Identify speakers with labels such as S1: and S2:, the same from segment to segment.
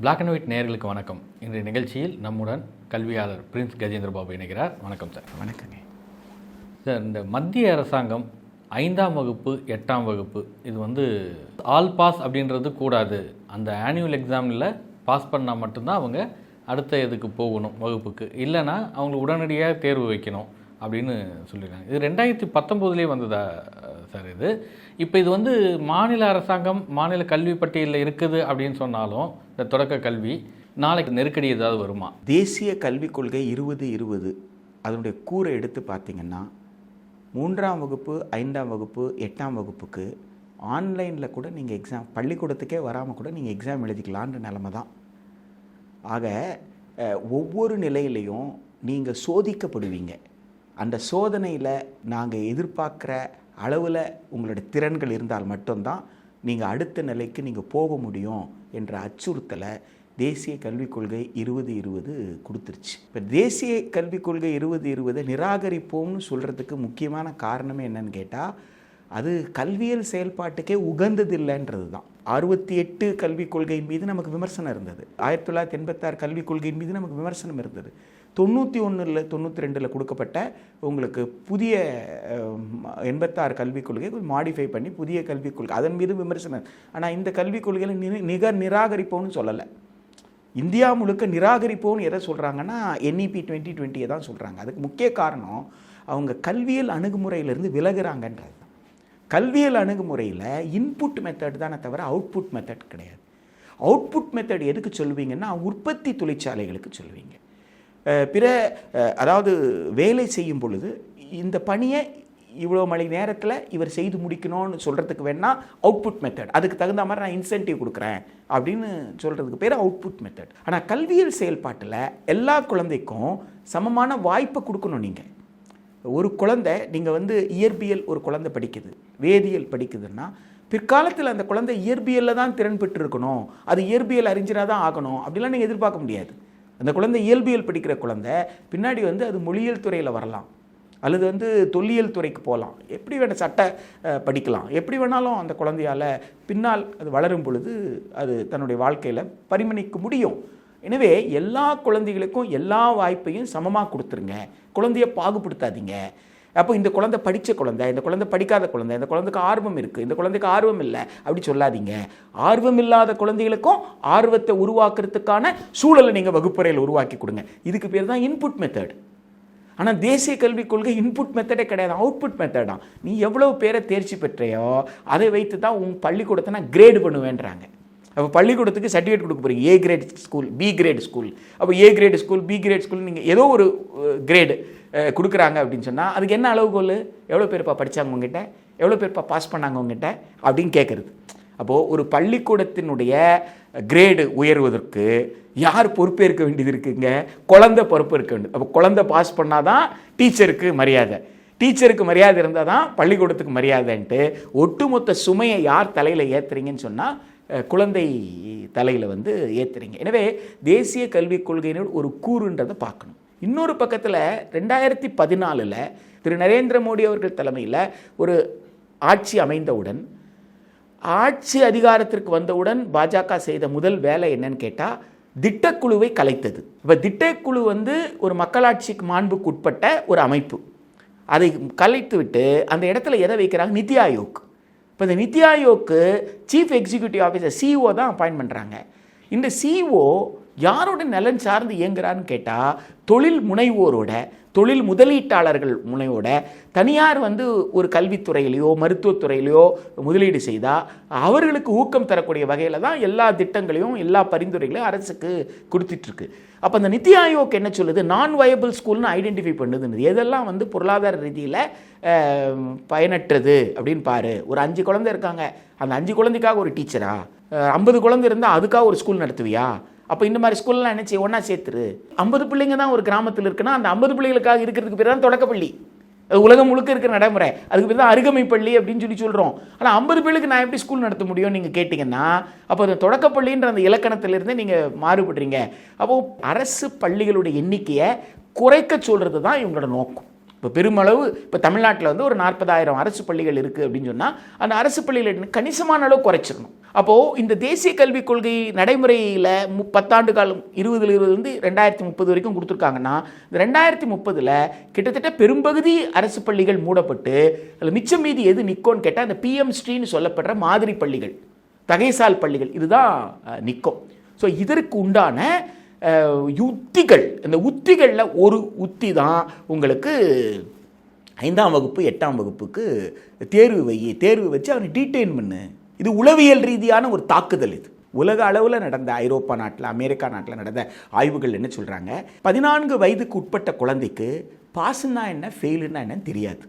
S1: Black and white நேயர்களுக்கு வணக்கம். இன்றைய நிகழ்ச்சியில் நம்முடன் கல்வியாளர் பிரின்ஸ் கஜேந்திர பாபு இணைகிறார். வணக்கம் சார்.
S2: வணக்கங்க.
S1: சார் இந்த மத்திய அரசாங்கம் ஐந்தாம் வகுப்பு எட்டாம் வகுப்பு இது வந்து ஆல் பாஸ் அப்படின்றது கூடாது. அந்த ஆனுவல் எக்ஸாமில் பாஸ் பண்ணால் மட்டும்தான் அவங்க அடுத்த இதுக்கு போகணும் வகுப்புக்கு. இல்லைன்னா அவங்களுக்கு உடனடியாக தேர்வு வைக்கணும். அப்படின்னு சொல்லியிருக்காங்க. இது ரெண்டாயிரத்தி பத்தொம்போதுலேயே வந்ததா சார் இது? இப்போ இது வந்து மாநில அரசாங்கம் மாநில கல்வி பட்டியலில் இருக்குது அப்படின்னு சொன்னாலும் இந்த தொடக்க கல்வி நாளைக்கு நெருக்கடி ஏதாவது வருமா?
S2: தேசிய கல்விக் கொள்கை இருபது இருபது அதனுடைய கூரை எடுத்து பார்த்தீங்கன்னா மூன்றாம் வகுப்பு ஐந்தாம் வகுப்பு எட்டாம் வகுப்புக்கு ஆன்லைனில் கூட நீங்கள் எக்ஸாம் பள்ளிக்கூடத்துக்கே வராமல் கூட நீங்கள் எக்ஸாம் எழுதிக்கலான்ற நிலமை தான். ஆக ஒவ்வொரு நிலையிலையும் நீங்கள் சோதிக்கப்படுவீங்க. அந்த சோதனையில் நாங்கள் எதிர்பார்க்குற அளவில் உங்களோட திறன்கள் இருந்தால் மட்டும்தான் நீங்கள் அடுத்த நிலைக்கு நீங்கள் போக முடியும் என்ற அச்சுறுத்தலை தேசிய கல்விக் கொள்கை இருபது இருபது கொடுத்துருச்சு. இப்போ தேசிய கல்விக் கொள்கை இருபது இருபதை நிராகரிப்போம்னு சொல்கிறதுக்கு முக்கியமான காரணமே என்னன்னு கேட்டால் அது கல்வியல் செயல்பாட்டுக்கே உகந்ததில்லைன்றது தான் அறுபத்தி எட்டு கல்விக் கொள்கையின் மீது நமக்கு விமர்சனம் இருந்தது. ஆயிரத்தி தொள்ளாயிரத்தி எண்பத்தாறு கல்விக் கொள்கையின் மீது நமக்கு விமர்சனம் இருந்தது. தொண்ணூற்றி ஒன்றில் தொண்ணூற்றி ரெண்டில் கொடுக்கப்பட்ட உங்களுக்கு புதிய எண்பத்தாறு கல்விக் கொள்கை மாடிஃபை பண்ணி புதிய கல்விக் கொள்கை அதன் மீது விமர்சனம். ஆனால் இந்த கல்விக் கொள்கையில் நி நிகர் நிராகரிப்போம்னு சொல்லலை. இந்தியா முழுக்க நிராகரிப்போம்னு எதை சொல்கிறாங்கன்னா என்இபி டுவெண்ட்டி டுவெண்ட்டியை தான் சொல்கிறாங்க அதுக்கு முக்கிய காரணம் அவங்க கல்வியல் அணுகுமுறையிலிருந்து விலகிறாங்கன்றது. தான் கல்வியல் அணுகுமுறையில் இன்புட் மெத்தட் தானே தவிர அவுட்புட் மெத்தட் கிடையாது. அவுட்புட் மெத்தட் எதுக்கு சொல்லுவீங்கன்னா உற்பத்தி தொழிற்சாலைகளுக்கு சொல்லுவீங்க பிற அதாவது வேலை செய்யும் பொழுது இந்த பணியை இவ்வளோ மணி நேரத்தில் இவர் செய்து முடிக்கணும்னு சொல்கிறதுக்கு வேணால் அவுட்புட் மெத்தட் அதுக்கு தகுந்த மாதிரி நான் இன்சென்டிவ் கொடுக்குறேன் அப்படின்னு சொல்கிறதுக்கு பேர் அவுட்புட் மெத்தட் ஆனால் கல்வியல் செயல்பாட்டில் எல்லா குழந்தைக்கும் சமமான வாய்ப்பை கொடுக்கணும் நீங்கள் ஒரு குழந்தை நீங்கள் வந்து இயற்பியல் ஒரு குழந்தை படிக்குது வேதியியல் படிக்குதுன்னா பிற்காலத்தில் அந்த குழந்தை இயற்பியலில் தான் திறன் பெற்று இருக்கணும் அது இயற்பியல் அறிஞராக தான் ஆகணும். அப்படிலாம் நீங்கள் எதிர்பார்க்க முடியாது. அந்த குழந்தை இயல்பியல் படிக்கிற குழந்தை பின்னாடி வந்து அது மொழியியல் துறையில் வரலாம். அல்லது வந்து தொல்லியல் துறைக்கு போகலாம். எப்படி வேணால் சட்டை படிக்கலாம். எப்படி வேணாலும் அந்த குழந்தையால் பின்னால் அது வளரும் பொழுது அது தன்னுடைய வாழ்க்கையில் பரிமணிக்க முடியும். எனவே எல்லா குழந்தைகளுக்கும் எல்லா வாய்ப்பையும் சமமாக கொடுத்துருங்க. குழந்தைய பாகுபடுத்தாதீங்க. அப்போ இந்த குழந்தை படித்த குழந்தை இந்த குழந்தை படிக்காத குழந்தை இந்த குழந்தைக்கு ஆர்வம் இருக்குது இந்த குழந்தைக்கு ஆர்வம் இல்லை அப்படி சொல்லாதீங்க. ஆர்வம் இல்லாத குழந்தைகளுக்கும் ஆர்வத்தை உருவாக்குறதுக்கான சூழலை நீங்கள் வகுப்பறையில் உருவாக்கி கொடுங்க. இதுக்கு பேர் தான் இன்புட் மெத்தட் ஆனால் தேசிய கல்விக் கொள்கை இன்புட் மெத்தடே கிடையாது அவுட்புட் மெத்தட் நீ எவ்வளவு பேரை தேர்ச்சி பெற்றையோ அதை வைத்து தான் உன் பள்ளிக்கூடத்தை நான் கிரேடு பண்ணுவேன்றாங்க. அப்போ பள்ளிக்கூடத்துக்கு சர்டிஃபிகேட் கொடுக்க போகிறீங்க A grade school B grade school அப்போ A grade school B grade school நீங்கள் ஏதோ ஒரு கிரேடு கொடுக்குறாங்க அப்படின்னு சொன்னால் அதுக்கு என்ன அளவுகோல்? எவ்வளோ பேர்ப்பா படித்தாங்க உங்ககிட்ட? எவ்வளோ பேர்ப்பா பாஸ் பண்ணாங்க உங்ககிட்ட? அப்படின்னு கேட்குறது அப்போது ஒரு பள்ளிக்கூடத்தினுடைய கிரேடு உயர்வதற்கு யார் பொறுப்பேற்க வேண்டியது இருக்குங்க? குழந்தை பொறுப்பேற்க வேண்டியது. அப்போ குழந்தை பாஸ் பண்ணால் தான் டீச்சருக்கு மரியாதை. டீச்சருக்கு மரியாதை இருந்தால் தான் பள்ளிக்கூடத்துக்கு மரியாதைன்ட்டு ஒட்டுமொத்த சுமையை யார் தலையில் ஏற்றுறீங்கன்னு சொன்னால் குழந்தை தலையில் வந்து ஏற்றுறீங்க எனவே தேசிய கல்விக் கொள்கையினர் ஒரு கூறுன்றதை பார்க்கணும். இன்னொரு பக்கத்தில் ரெண்டாயிரத்தி பதினாலில் திரு நரேந்திர மோடி அவர்கள் தலைமையில் ஒரு ஆட்சி அமைந்தவுடன் ஆட்சி அதிகாரத்திற்கு வந்தவுடன் பாஜக செய்த முதல் வேலை என்னன்னு கேட்டால் திட்டக்குழுவை கலைத்தது. இப்போ திட்டக்குழு வந்து ஒரு மக்களாட்சிக்கு மாண்புக்கு உட்பட்ட ஒரு அமைப்பு. அதை கலைத்து விட்டு அந்த இடத்துல எதை வைக்கிறாங்க? நிதி ஆயோக். இப்போ இந்த நித்தி ஆயோக்கு சீஃப் எக்ஸிக்யூட்டிவ் ஆஃபீஸர் சிஇஓ தான் அப்பாயின்ட் பண்ணுறாங்க இந்த சிஇஓ யாரோட நலன் சார்ந்து இயங்குறான்னு கேட்டால் தொழில் முனைவோரோட தொழில் முதலீட்டாளர்கள் முனையோட தனியார் வந்து ஒரு கல்வித்துறையிலையோ மருத்துவத்துறையிலையோ முதலீடு செய்தால் அவர்களுக்கு ஊக்கம் தரக்கூடிய வகையில் தான் எல்லா திட்டங்களையும் எல்லா பரிந்துரைகளையும் அரசுக்கு கொடுத்துட்ருக்கு. அப்போ அந்த நித்தி ஆயோக் என்ன சொல்லுது? நான் வயபிள் ஸ்கூல்னு ஐடென்டிஃபை பண்ணுதுன்னு எதெல்லாம் வந்து பொருளாதார ரீதியில் பயனற்றது அப்படின்னு பாரு. ஒரு அஞ்சு குழந்தை இருக்காங்க. அந்த அஞ்சு குழந்தைக்காக ஒரு டீச்சரா? ஐம்பது குழந்தை இருந்தால் அதுக்காக ஒரு ஸ்கூல் நடத்துவியா? அப்போ இந்த மாதிரி ஸ்கூல்லாம் என்ன செய்ய ஒன்றா சேர்த்துரு. ஐம்பது பிள்ளைங்க தான் ஒரு கிராமத்தில் இருக்குன்னா அந்த ஐம்பது பிள்ளைகளுக்காக இருக்கிறதுக்கு பேர் தான் தொடக்கப்பள்ளி. அது உலகம் முழுக்க இருக்கிற நடைமுறை. அதுக்கு பேர் தான் அருகமை பள்ளி அப்படின்னு சொல்லி சொல்கிறோம் ஆனால் ஐம்பது பேருக்கு நான் எப்படி ஸ்கூல் நடத்த முடியும் நீங்கள் கேட்டிங்கன்னா அப்போ அந்த தொடக்கப்பள்ளின்ற அந்த இலக்கணத்திலிருந்து நீங்கள் மாறுபடுறீங்க. அப்போது அரசு பள்ளிகளுடைய எண்ணிக்கையை குறைக்க சொல்கிறது தான் இவங்களோட நோக்கம். இப்போ பெருமளவு இப்போ தமிழ்நாட்டில் வந்து ஒரு நாற்பதாயிரம் அரசு பள்ளிகள் இருக்குது அப்படின்னு சொன்னால் அந்த அரசு பள்ளியில் கணிசமான அளவு குறைச்சிடணும். அப்போது இந்த தேசிய கல்விக் கொள்கை நடைமுறையில் மு பத்தாண்டு காலம் இருபதுல இருந்து ரெண்டாயிரத்தி முப்பது வரைக்கும் கொடுத்துருக்காங்கன்னா இந்த ரெண்டாயிரத்தி முப்பதில் கிட்டத்தட்ட பெரும்பகுதி அரசு பள்ளிகள் மூடப்பட்டு அதில் மிச்சம் மீதி எது நிற்கோன்னு கேட்டால் அந்த பிஎம் ஸ்ரீன்னு சொல்லப்படுற மாதிரி பள்ளிகள் தகைசால் பள்ளிகள் இதுதான் நிற்கும் ஸோ இதற்கு உண்டான யுத்திகள் இந்த உத்திகளில் ஒரு உத்தி தான் உங்களுக்கு ஐந்தாம் வகுப்பு எட்டாம் வகுப்புக்கு தேர்வு வை தேர்வு வச்சு அவனை டீடைன் பண்ணு. இது உளவியல் ரீதியான ஒரு தாக்குதல் இது. உலக அளவில் நடந்த ஐரோப்பா நாட்டில் அமெரிக்கா நாட்டில் நடந்த ஆய்வுகள் என்ன சொல்கிறாங்க பதினான்கு வயதுக்கு உட்பட்ட குழந்தைக்கு பாஸுன்னா என்ன ஃபெயிலுன்னா என்னன்னு தெரியாது.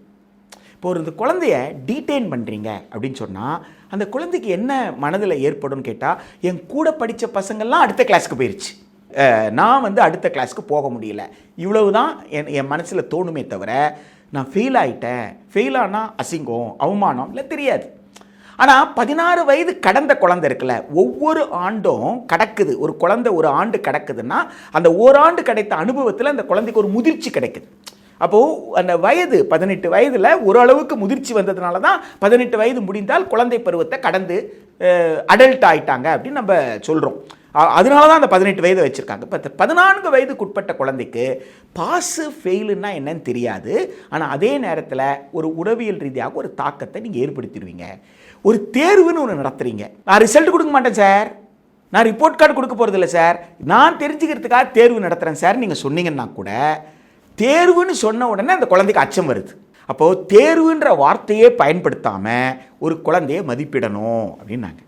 S2: இப்போ ஒரு இந்த குழந்தைய டீட்டெயின் பண்ணுறீங்க அப்படின்னு சொன்னால் அந்த குழந்தைக்கு என்ன மனதில் ஏற்படும்னு கேட்டால் என் கூட படித்த பசங்கள்லாம் அடுத்த கிளாஸுக்கு போயிடுச்சு நான் வந்து அடுத்த கிளாஸ்க்கு போக முடியல. இவ்வளவு தான் என் என் மனசில் தோணுமே தவிர நான் ஃபெயில் ஆகிட்டேன் ஃபெயில் ஆனால் அசிங்கம் அவமானம் இல்லை தெரியாது. ஆனால் பதினாறு வயது கடந்த குழந்தை இருக்குல்ல ஒவ்வொரு ஆண்டும் கடக்குது. ஒரு குழந்தை ஒரு ஆண்டு கடக்குதுன்னா அந்த ஓராண்டு கிடைத்த அனுபவத்தில் அந்த குழந்தைக்கு ஒரு முதிர்ச்சி கிடைக்குது. அப்போது அந்த வயது பதினெட்டு வயதில் ஓரளவுக்கு முதிர்ச்சி வந்ததுனால தான் பதினெட்டு வயது முடிந்தால் குழந்தை பருவத்தை கடந்து அடல்ட் ஆயிட்டாங்க அப்படின்னு நம்ம சொல்கிறோம் அதனால தான் அந்த பதினெட்டு வயதை வச்சுருக்காங்க. இப்போ பதினான்கு வயதுக்குட்பட்ட குழந்தைக்கு பாஸு ஃபெயிலுன்னா என்னன்னு தெரியாது. ஆனால் அதே நேரத்தில் ஒரு உளவியல் ரீதியாக ஒரு தாக்கத்தை நீங்கள் ஏற்படுத்திடுவீங்க. ஒரு தேர்வுன்னு ஒன்று நடத்துகிறீங்க நான் ரிசல்ட் கொடுக்க மாட்டேன் சார். நான் ரிப்போர்ட் கார்டு கொடுக்க போகிறதில்ல சார். நான் தெரிஞ்சுக்கிறதுக்காக தேர்வு நடத்துகிறேன் சார். நீங்கள் சொன்னீங்கன்னா கூட தேர்வுன்னு சொன்ன உடனே அந்த குழந்தைக்கு அச்சம் வருது. அப்போது தேர்வுன்ற வார்த்தையே பயன்படுத்தாமல் ஒரு குழந்தைய மதிப்பிடணும் அப்படின்னாங்க.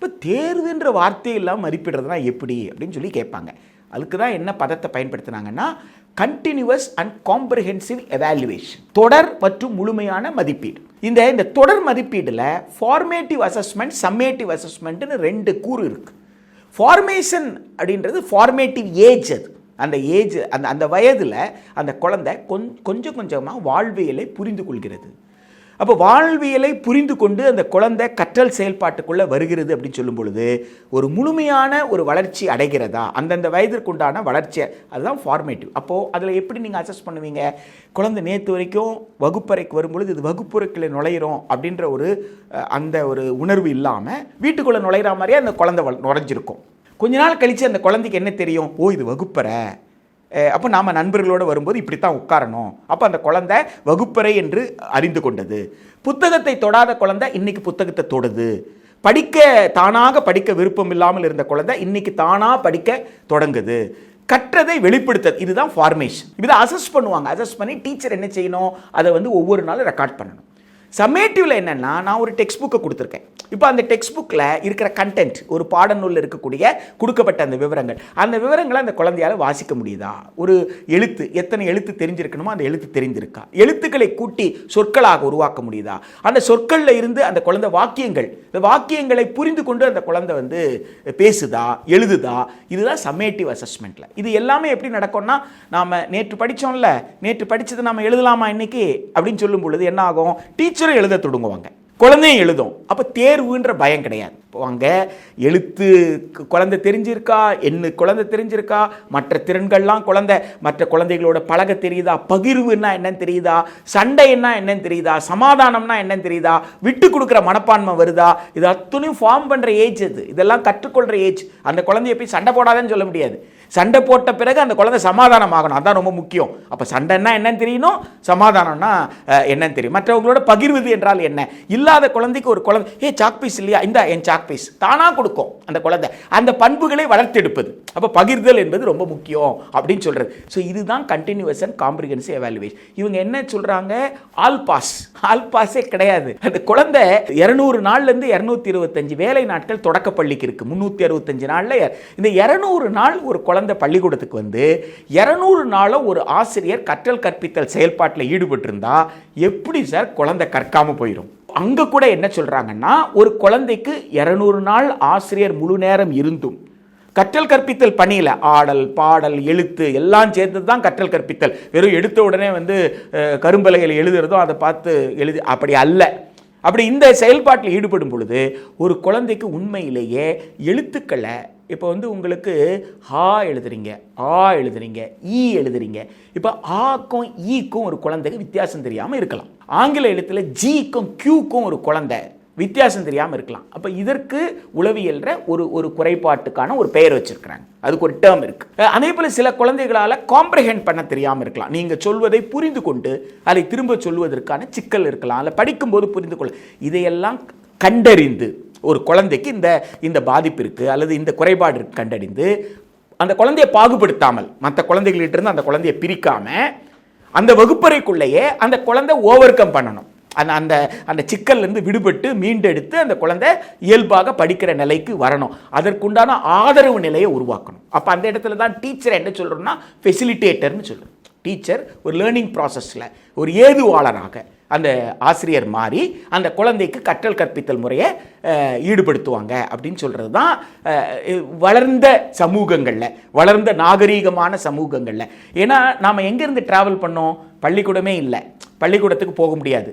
S2: இப்போ தேர்வுன்ற வார்த்தையெல்லாம் மதிப்பிடுறதுனா எப்படி அப்படின்னு சொல்லி கேட்பாங்க. அதுக்கு தான் என்ன பதத்தை பயன்படுத்தினாங்கன்னா கண்டினியூவஸ் அண்ட் காம்ப்ரிஹென்சிவ் எவாலுவேஷன் தொடர் மற்றும் முழுமையான மதிப்பீடு. இந்த இந்த தொடர் மதிப்பீடில் ஃபார்மேட்டிவ் அசஸ்மெண்ட் சம்மேட்டிவ் அசஸ்மெண்ட்னு ரெண்டு கூறு இருக்குது ஃபார்மேஷன் அப்படின்றது ஃபார்மேட்டிவ் ஏஜ் அது. அந்த ஏஜ் அந்த அந்த வயதில் அந்த குழந்தை கொஞ் கொஞ்சம் கொஞ்சமாக வாழ்வியலை புரிந்து கொள்கிறது. அப்போ வாழ்வியலை புரிந்து கொண்டு அந்த குழந்தை கற்றல் செயல்பாட்டுக்குள்ளே வருகிறது அப்படின்னு சொல்லும் பொழுது ஒரு முழுமையான ஒரு வளர்ச்சி அடைகிறதா? அந்தந்த வயதிற்குண்டான வளர்ச்சி அதுதான் ஃபார்மேட்டிவ் அப்போது அதில் எப்படி நீங்கள் அசஸ் பண்ணுவீங்க? குழந்தை நேற்று வரைக்கும் வகுப்பறைக்கு வரும்பொழுது இது வகுப்பறைக்குள்ளே நுழையிறோம் அப்படின்ற ஒரு அந்த ஒரு உணர்வு இல்லாமல் வீட்டுக்குள்ளே நுழையிற மாதிரியே அந்த குழந்தை வள- நுழைஞ்சிருக்கும். கொஞ்ச நாள் கழித்து அந்த குழந்தைக்கு என்ன தெரியும்? ஓ இது வகுப்பறை. அப்போ நாம் நண்பர்களோடு வரும்போது இப்படித்தான் உட்காரணும். அப்போ அந்த குழந்தை வகுப்பறை என்று அறிந்து கொண்டது. புத்தகத்தை தொடாத குழந்தை இன்னைக்கு புத்தகத்தை தொடுது. படிக்க தானாக படிக்க விருப்பம் இல்லாமல் இருந்த குழந்தை இன்னைக்கு தானாக படிக்க தொடங்குது. கற்றதை வெளிப்படுத்தது இதுதான் ஃபார்மேஷன் இதுதான் அசஸ் பண்ணுவாங்க. அசஸ் பண்ணி டீச்சர் என்ன செய்யணும்? அதை வந்து ஒவ்வொரு நாளும் ரெக்கார்ட் பண்ணணும். சம்மேட்டிவில் என்னென்னா நான் ஒரு டெக்ஸ்ட் புக்கை கொடுத்துருக்கேன். இப்போ அந்த டெக்ஸ்ட் புக்கில் இருக்கிற கண்டென்ட் ஒரு பாடநூலில் இருக்கக்கூடிய கொடுக்கப்பட்ட அந்த விவரங்கள் அந்த விவரங்களை அந்த குழந்தையால் வாசிக்க முடியுதா? ஒரு எழுத்து எத்தனை எழுத்து தெரிஞ்சிருக்கணுமோ அந்த எழுத்து தெரிஞ்சிருக்கா? எழுத்துக்களை கூட்டி சொற்களாக உருவாக்க முடியுதா? அந்த சொற்களில் இருந்து அந்த குழந்தை வாக்கியங்கள் இந்த வாக்கியங்களை புரிந்து கொண்டு அந்த குழந்தை வந்து பேசுதா எழுதுதா? இதுதான் சமேட்டிவ் அசஸ்மெண்ட்டில் இது எல்லாமே எப்படி நடக்கும்னா நாம் நேற்று படித்தோம்ல நேற்று படித்ததை நம்ம எழுதலாமா இன்னைக்கு? அப்படின்னு சொல்லும் பொழுது என்ன ஆகும்? டீச்சர் டீச்சரும் எழுத தொடங்குவாங்க. குழந்தையும் எழுதும். அப்போ தேர்வுன்ற பயம் கிடையாது. இப்போ அங்கே எழுத்து குழந்தை தெரிஞ்சிருக்கா? என்ன குழந்தை தெரிஞ்சிருக்கா? மற்ற திறன்கள்லாம் குழந்தை மற்ற குழந்தைகளோட பழக தெரியுதா? பகிர்வுன்னா என்னன்னு தெரியுதா? சண்டைன்னா என்னன்னு தெரியுதா? சமாதானம்னா என்னன்னு தெரியுதா? விட்டு கொடுக்குற மனப்பான்மை வருதா? இது அத்தனையும் ஃபார்ம் பண்ணுற ஏஜ் அது. இதெல்லாம் கற்றுக்கொள்கிற ஏஜ் அந்த குழந்தைய போய் சண்டை போடாதேன்னு சொல்ல முடியாது. சண்டை போட்ட பிறகு அந்த குழந்தை சமாதானம் ஆகணும் அதான் ரொம்ப முக்கியம். அப்போ சண்டைன்னா என்னன்னு தெரியணும்? சமாதானம்னா என்னன்னு தெரியும். மற்றவங்களோட பகிர்வது என்றால் என்ன? இல்லாத குழந்தைக்கு ஒரு குழந்தை ஏ சாக் பீஸ் இல்லையா? இந்த என் சாக் பீஸ் தானாக கொடுக்கும் அந்த குழந்தை. அந்த பண்புகளை வளர்த்தெடுப்பது அப்போ பகிர்தல் என்பது ரொம்ப முக்கியம் அப்படின்னு சொல்கிறது ஸோ இதுதான் கண்டினியூஸ் அண்ட் காம்ப்ரிஹென்சிவ் எவாலுவேஷன் இவங்க என்ன சொல்கிறாங்க ஆல் பாஸ் ஆல் பாஸே கிடையாது. அந்த குழந்தை இரநூறு நாள்லேருந்து இரநூத்தி இருபத்தஞ்சு வேலை நாட்கள் தொடக்க பள்ளிக்கு இருக்குது முந்நூற்றி அறுபத்தஞ்சு நாளில் இந்த இரநூறு நாள் ஒரு குழந்தை பள்ளிக்கூடத்துக்கு வந்து இரநூறு நாளும் ஒரு ஆசிரியர் கற்றல் கற்பித்தல் செயல்பாட்டில் ஈடுபட்டிருந்தா எப்படி சார் குழந்தை கற்காம போயிடும் அங்கே கூட என்ன சொல்கிறாங்கன்னா ஒரு குழந்தைக்கு இரநூறு நாள் ஆசிரியர் முழு நேரம் இருந்தும். கற்றல் கற்பித்தல் பணியில் ஆடல் பாடல் எழுத்து எல்லாம் சேர்ந்து தான் கற்றல் கற்பித்தல். வெறும் எடுத்த உடனே வந்து அஹ், கரும்பலகையில் எழுதுறதோ அதை பார்த்து எழுதி அப்படி அல்ல. அப்படி இந்த செயல்பாட்டில் ஈடுபடும் பொழுது ஒரு குழந்தைக்கு உண்மையிலேயே எழுத்துக்களை இப்போ வந்து உங்களுக்கு ஹா எழுதுறீங்க ஆ எழுதுறீங்க ஈ எழுதுறீங்க. இப்போ ஆக்கும் ஈக்கும் ஒரு குழந்தைக்கு வித்தியாசம் தெரியாமல் இருக்கலாம். ஆங்கில எழுத்தில் ஜிக்கும் கியூக்கும் ஒரு குழந்தை வித்தியாசம் தெரியாமல் இருக்கலாம். அப்போ இதற்கு உளவியல்ற ஒரு ஒரு குறைபாட்டுக்கான ஒரு பெயர் வச்சிருக்கிறாங்க. அதுக்கு ஒரு டேர்ம் இருக்கு. அதே போல சில குழந்தைகளால் காம்ப்ரஹெண்ட் பண்ண தெரியாமல் இருக்கலாம். நீங்க சொல்வதை புரிந்து கொண்டு அதை திரும்ப சொல்வதற்கான சிக்கல் இருக்கலாம். அதில் படிக்கும்போது புரிந்து கொள்ள. இதையெல்லாம் கண்டறிந்து ஒரு குழந்தைக்கு இந்த இந்த பாதிப்பு இருக்குது அல்லது இந்த குறைபாடு கண்டறிந்து அந்த குழந்தையை பாகுபடுத்தாமல் மற்ற குழந்தைகளிட்டிருந்து அந்த குழந்தையை பிரிக்காமல் அந்த வகுப்பறைக்குள்ளேயே அந்த குழந்தை ஓவர் கம் பண்ணணும். அந்த அந்த அந்த சிக்கல்லேருந்து விடுபட்டு மீண்டெடுத்து அந்த குழந்தை இயல்பாக படிக்கிற நிலைக்கு வரணும். அதற்குண்டான ஆதரவு நிலையை உருவாக்கணும். அப்போ அந்த இடத்துல தான் டீச்சர் என்ன சொல்கிறோம்னா ஃபெசிலிட்டேட்டர்னு சொல்கிறோம் டீச்சர் ஒரு லேர்னிங் ப்ராசஸில் ஒரு ஏதுவாளராக அந்த ஆசிரியர் மாறி அந்த குழந்தைக்கு கற்றல் கற்பித்தல் முறையை ஈடுபடுத்துவாங்க அப்படின்னு சொல்கிறது தான் வளர்ந்த சமூகங்களில் வளர்ந்த நாகரீகமான சமூகங்களில். ஏன்னா நாம் எங்கேருந்து ட்ராவல் பண்ணோம்? பள்ளிக்கூடமே இல்லை. பள்ளிக்கூடத்துக்கு போக முடியாது.